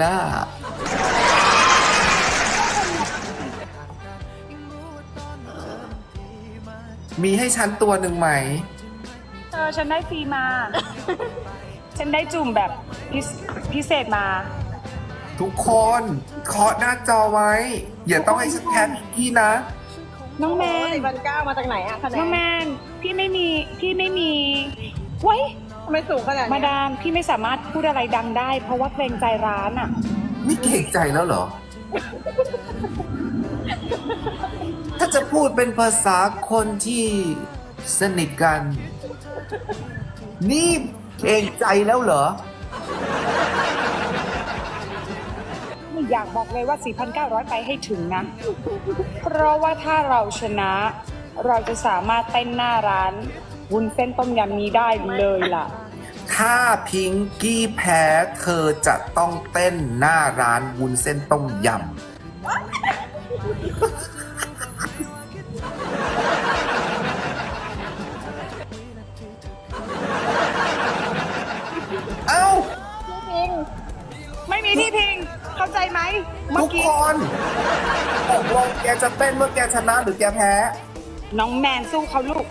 ล่ะมีให้ฉันตัวหนึ่งไหมเออฉันได้ฟรีมา ฉันได้จุ่มแบบพิเศพิเศษมา ทุกคนเคาะหน้าจอไว้ อย่าต้องให้ฉันแคปพี่นะ น้องแมน สี่พันเก้ามาจากไหนอะคะแนน้องแมนนพี่ไม่มี พี่ไม่มีไว้ย ทำไมสูงขนาดมานี้ดามพี่ไม่สามารถพูดอะไรดังได้ เพราะว่าเกรงใจร้านอะ นี่เก่งใจแล้วเหรอ ถ้าจะพูดเป็นภาษาคนที่สนิทกัน นี่เก่งใจแล้วเหรอไม่อยากบอกเลยว่า 4,900 ไปให้ถึงนะ เพราะว่าถ้าเราชนะ เราจะสามารถเต้นหน้าร้าน วุ้นเส้นต้มยำนี้ได้เลยล่ะ ถ้าพิงกี้แพ้เธอจะต้องเต้นหน้าร้านวุ้นเส้นต้มยำ เอ้าจริง ไม่มีที่พิง เข้าใจไหมเมื่ทุอกกี้คนตกลงแกจะเต้นเมื่อแกชนะหรือแกแพ้ น้องแมนสู้เขาลูก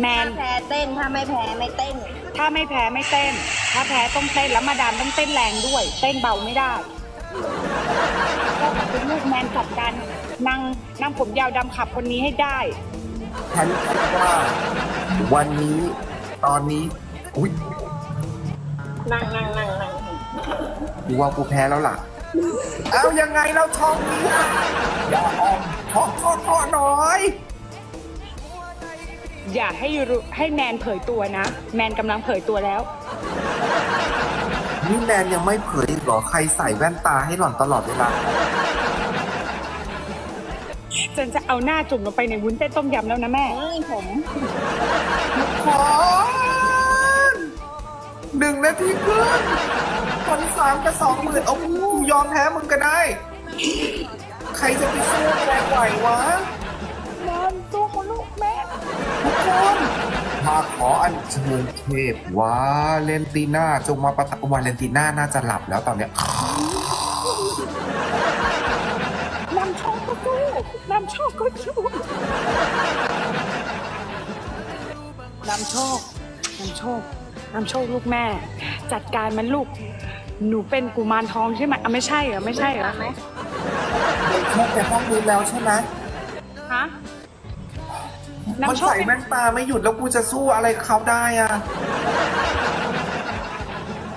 แมน ถ้าแพ้เต้นถ้าไม่แพ้ไม่เต้น ถ้าไม่แพ้ไม่เต้น ถ้าแพ้ต้องเต้นแล้วมาดามต้องเต้นแรงด้วย เต้นเบาไม่ได้ก็ขอบคุณลูกแมนขับกันนางนางผมยาวดำขับคนนี้ให้ได้ ฉันคิดว่า วันนี้ตอนนี้อุ้ยนั่งนั่งนั่งนั่งกูว่ากูแพ้แล้วล่ะ เอายังไงเราทองนี้อะอย่าออมเคาะเคาะเคาะหน่อย อย่าให้รู้ให้แมนเผยตัวนะ แมนกำลังเผยตัวแล้ว นี่แนนยังไม่เผยอีกเหรอ ใครใส่แว่นตาให้หล่อนตลอดเวลาจนจะเอาหน้าจุ่มลงไปในวุ้นเส้นต้มยำแล้วนะแม่เฮ้ยผมขอนหนึ่งนาทีครึ่งคนสามกับสองหมื่นเอากูยอมแพ้มึงก็ได้ ใครจะไปสู้แรงไหววะ มาขออัญเชิญเทพวาเลนติน่าจงมาประทับวาเลนติน่าน่าจะหลับแล้วตอนเนี้ยนำโชคก็สู้นำโชคก็สู้นำโชคนำโชคนำโชคลูกแม่ จัดการมันลูก หนูเป็นกุมารทองใช่ไหมอะไม่ใช่เหรอไม่ใช่เหรอไหมเด็กชอบแต่ห้องนู้นแล้วใช่ไหมฮะ มันนำโชคใส่แว่นตาไม่หยุดแล้วกูจะสู้อะไรเขาได้อะ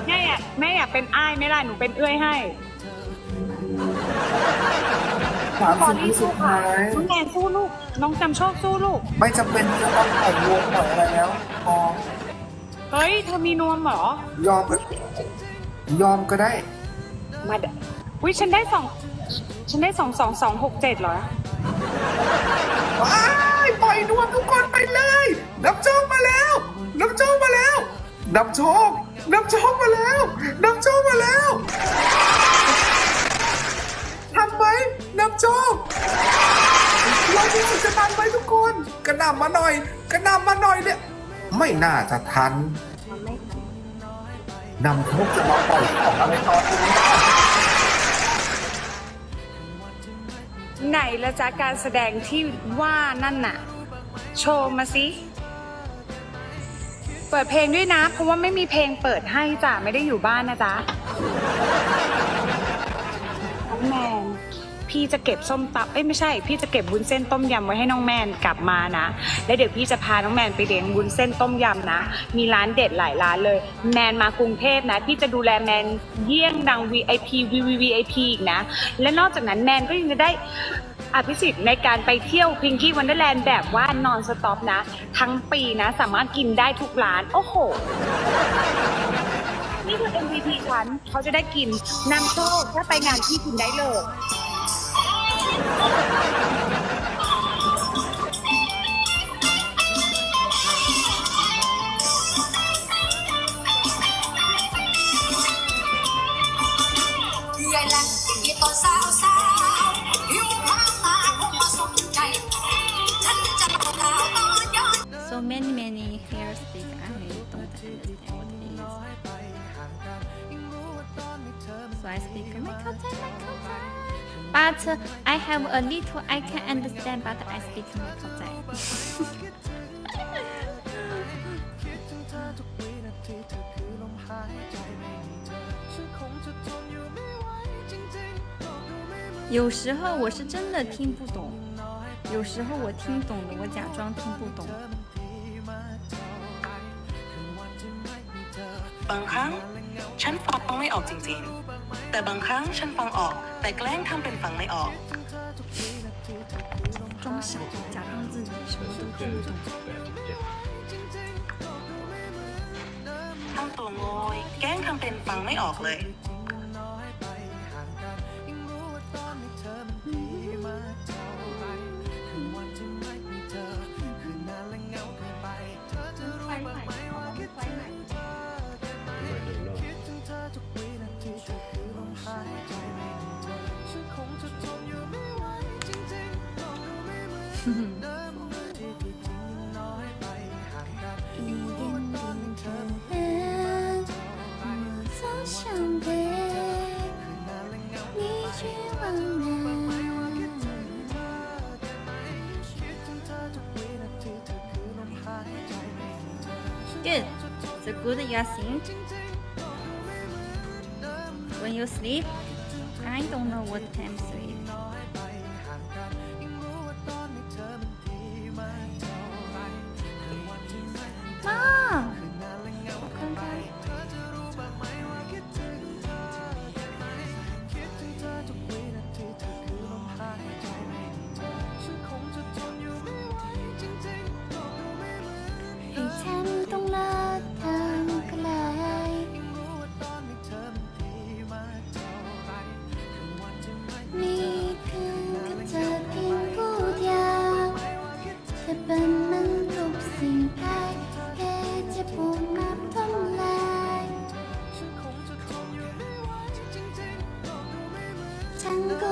แม่อะแม่อยากเป็นอ้ายไหม่ล่ะหนูเป็นเอื้อยให้ สามตอสินบนี้วิสุสู้ดค่ะท้าย น้องแนนสู้ลูก น้องจำโชคสู้ลูก ไม่จำเป็นจะต้องปล่อยวงปล่อยอะไรแล้วพอเฮ้ย เธอมีนวมเหรอ ยอมก็ยอมก็ได้ มาดวิฉันได้สอง ฉันได้สองสองสองหกเจ็ดเหรอ ว้ายปล่อย นวมทุกคนไปเลยนับโชคมาแล้วนับโชคมาแล้วนับโชคนับโชคมาแล้วนับโชคมาแล้วทำไหมนับโชคเรามีสิทธิ์จะทันไหมทุกคน กระหน่ำมาหน่อย กระหน่ำมาหน่อยเนี่ยไม่น่าจะทันนไม่นำโชคจะมาปล่อยของอะไรตอนนี้ไหนละจ๊ะการแสดงที่ว่านั่นน่ะ โชว์มาสิเปิดเพลงด้วยนะ เพราะว่าไม่มีเพลงเปิดให้จ้ะไม่ได้อยู่บ้านนะจ๊ะน้องแมน พี่จะเก็บส้มตำเอ้ยไม่ใช่ พี่จะเก็บวุ้นเส้นต้มยำไว้ให้น้องแมนกลับมานะ แล้วเดี๋ยวพี่จะพาน้องแมนไปเลี้ยงวุ้นเส้นต้มยำนะ มีร้านเด็ดหลายร้านเลย แมนมากรุงเทพนะ พี่จะดูแลแมนเยี่ยงดัง VIP VVVIP อีกนะ และนอกจากนั้นแมนก็ยังจะได้ อภิสิทธิ์ในการไปเที่ยวพิงกี้วันเดอร์แลนด์แบบว่านอนสต็อปนะ ทั้งปีนะ สามารถกินได้ทุกร้าน โอ้โห นี่คือ MVP ฉันเขาจะได้กินนำโชคถ้าไปงานที่กินได้เลยใหญ่แหละที่ตอนสา I speak ไม่เข้าใจไม่เข้าใจ but I have a little I can understand but I speak ไม่เข้าใจ 有时候我是真的听不懂，有时候我听懂了，我假装听不懂。 บางครั้ง ฉันฟังไม่ออกจริงๆ แต่บางครั้งฉันฟังออก แต่แกล้งทำเป็นฟังไม่ออก 装傻，假装自己什么都听不懂。 ทำตัวโงยแกล้งทำเป็นฟังไม่ออกเลย Good, so good you are sing. When you sleep, I don't know what time sleep. 장군